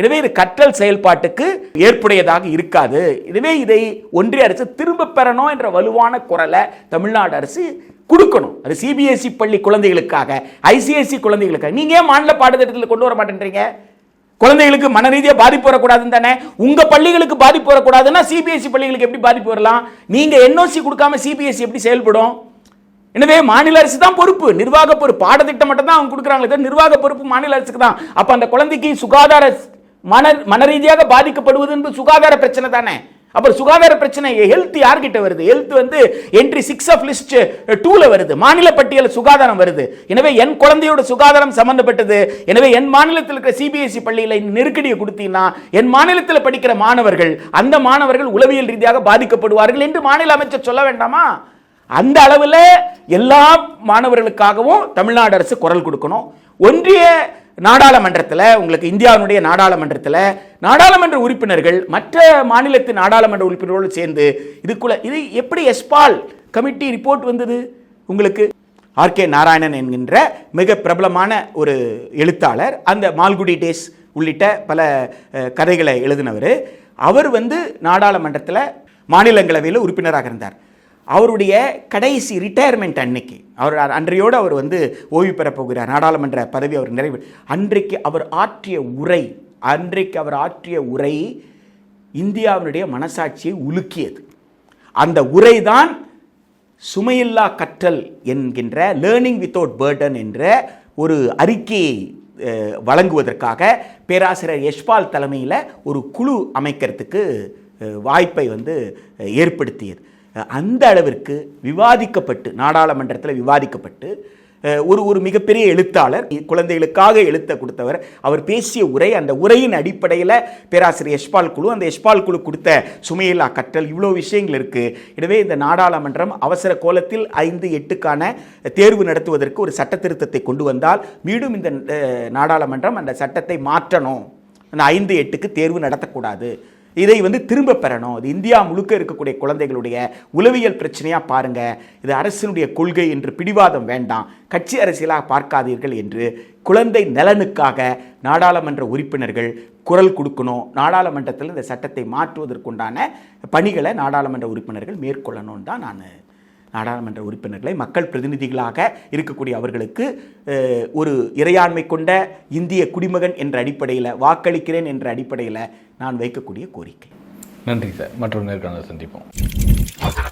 S2: எனவே இது கற்றல் செயல்பாட்டுக்கு ஏற்புடையதாக இருக்காது. எனவே இதை ஒன்றிய அரசு திரும்ப பெறணும் என்ற வலுவான குரலை தமிழ்நாடு அரசு கொடுக்கணும். அது சிபிஎஸ்இ பள்ளி குழந்தைகளுக்காக ஐசிஎஸ்சி குழந்தைகளுக்காக. நீங்க ஏன் மாநில பாடத்திட்டத்தில் கொண்டு வர மாட்டேன்றீங்க? குழந்தைகளுக்கு மன ரீதியாக பாதிப்பு வரக்கூடாதுன்னு தானே? உங்கள் பள்ளிகளுக்கு பாதிப்பு வரக்கூடாதுன்னா சிபிஎஸ்சி பள்ளிகளுக்கு எப்படி பாதிப்பு வரலாம்? நீங்கள் என்ஓசி கொடுக்காம சிபிஎஸ்சி எப்படி செயல்படும்? எனவே மாநில அரசு தான் பொறுப்பு. நிர்வாக பொறுப்பு. பாடத்திட்டம் மட்டும் தான் அவங்க கொடுக்குறாங்களே தவிர நிர்வாக பொறுப்பு மாநில அரசுக்கு தான். அப்போ அந்த குழந்தைக்கு சுகாதார மன மன ரீதியாக பாதிக்கப்படுவது என்பது சுகாதார பிரச்சனை தானே? அப்புறம் சுகாதார பிரச்சனை ஹெல்த் யார்கிட்ட வருது? ஹெல்த் வந்து என்ட்ரி சிக்ஸ் ஆஃப் லிஸ்ட் டூல வருது. மாநில பட்டியல் சுகாதாரம் வருது. எனவே என் குழந்தையோட சுகாதாரம் சம்பந்தப்பட்டது. எனவே என் மாநிலத்தில் இருக்கிற சிபிஎஸ்இ பள்ளியில் நெருக்கடியை கொடுத்தீங்கன்னா என் மாநிலத்தில் படிக்கிற மாணவர்கள் அந்த மாணவர்கள் உளவியல் ரீதியாக பாதிக்கப்படுவார்கள் என்று மாநில அமைச்சர் சொல்ல வேண்டாமா? அந்த அளவில் எல்லா மாணவர்களுக்காகவும் தமிழ்நாடு அரசு குரல் கொடுக்கணும். ஒன்றிய நாடாளுமன்றத்தில் உங்களுக்கு இந்தியாவினுடைய நாடாளுமன்றத்தில் நாடாளுமன்ற உறுப்பினர்கள் மற்ற மாநிலத்து நாடாளுமன்ற உறுப்பினர்களோடு சேர்ந்து இதுக்குள்ள இது எப்படி எஸ்பால் கமிட்டி ரிப்போர்ட் வந்தது? உங்களுக்கு ஆர்கே நாராயணன் என்கின்ற மிக பிரபலமான ஒரு எழுத்தாளர் அந்த மால்குடி டேஸ் உள்ளிட்ட பல கதைகளை எழுதினவர். அவர் வந்து நாடாளுமன்றத்தில் மாநிலங்களவையில் உறுப்பினராக இருந்தார். அவருடைய கடைசி ரிட்டையர்மெண்ட் அன்னைக்கு. அவர் அன்றையோடு அவர் வந்து ஓய்வு பெறப் போகிறார். நாடாளுமன்ற பதவி அவர் நிறைவு. அன்றைக்கு அவர் ஆற்றிய உரை அன்றைக்கு அவர் ஆற்றிய உரை இந்தியாவினுடைய மனசாட்சியை உலுக்கியது. அந்த உரைதான் சுமையில்லா கற்றல் என்கின்ற லேர்னிங் வித்தவுட் பேர்டன் என்ற ஒரு அறிக்கையை வழங்குவதற்காக பேராசிரியர் யஷ்பால் தலைமையில் ஒரு குழு அமைக்கிறதுக்கு வாய்ப்பை வந்து ஏற்படுத்தியது. அந்த அளவிற்கு விவாதிக்கப்பட்டு நாடாளுமன்றத்தில் விவாதிக்கப்பட்டு ஒரு ஒரு மிகப்பெரிய எழுத்தாளர் குழந்தைகளுக்காக எழுத்த கொடுத்தவர். அவர் பேசிய உரை அந்த உரையின் அடிப்படையில் பேராசிரியர் யஷ்பால் குழு அந்த யஷ்பால் குழு கொடுத்த சுமையில்லா கற்றல் இவ்வளோ விஷயங்கள் இருக்குது எனவே இந்த நாடாளுமன்றம் அவசர கோலத்தில் ஐந்து எட்டுக்கான தேர்வு நடத்துவதற்கு ஒரு சட்ட திருத்தத்தை கொண்டு வந்தால் மீண்டும் இந்த நாடாளுமன்றம் அந்த சட்டத்தை மாற்றணும். அந்த ஐந்து எட்டுக்கு தேர்வு நடத்தக்கூடாது. இதை வந்து திரும்ப பெறணும். இது இந்தியா முழுக்க இருக்கக்கூடிய குழந்தைகளுடைய உளவியல் பிரச்சனையாக பாருங்கள் இது அரசினுடைய கொள்கை என்று பிடிவாதம் வேண்டாம். கட்சி அரசியலாக பார்க்காதீர்கள் என்று குழந்தை நலனுக்காக நாடாளுமன்ற உறுப்பினர்கள் குரல் கொடுக்கணும். நாடாளுமன்றத்தில் இந்த சட்டத்தை மாற்றுவதற்குண்டான பணிகளை நாடாளுமன்ற உறுப்பினர்கள் மேற்கொள்ளணும்னு தான் நான் நாடாளுமன்ற உறுப்பினர்களை மக்கள் பிரதிநிதிகளாக இருக்கக்கூடிய அவர்களுக்கு ஒரு இறையாண்மை கொண்ட இந்திய குடிமகன் என்ற அடிப்படையில் வாக்களிக்கிறேன் என்ற அடிப்படையில் நான் வைக்கக்கூடிய கோரிக்கை.
S1: நன்றி சார். மற்றொரு நேர்காணல் சந்திப்போம்.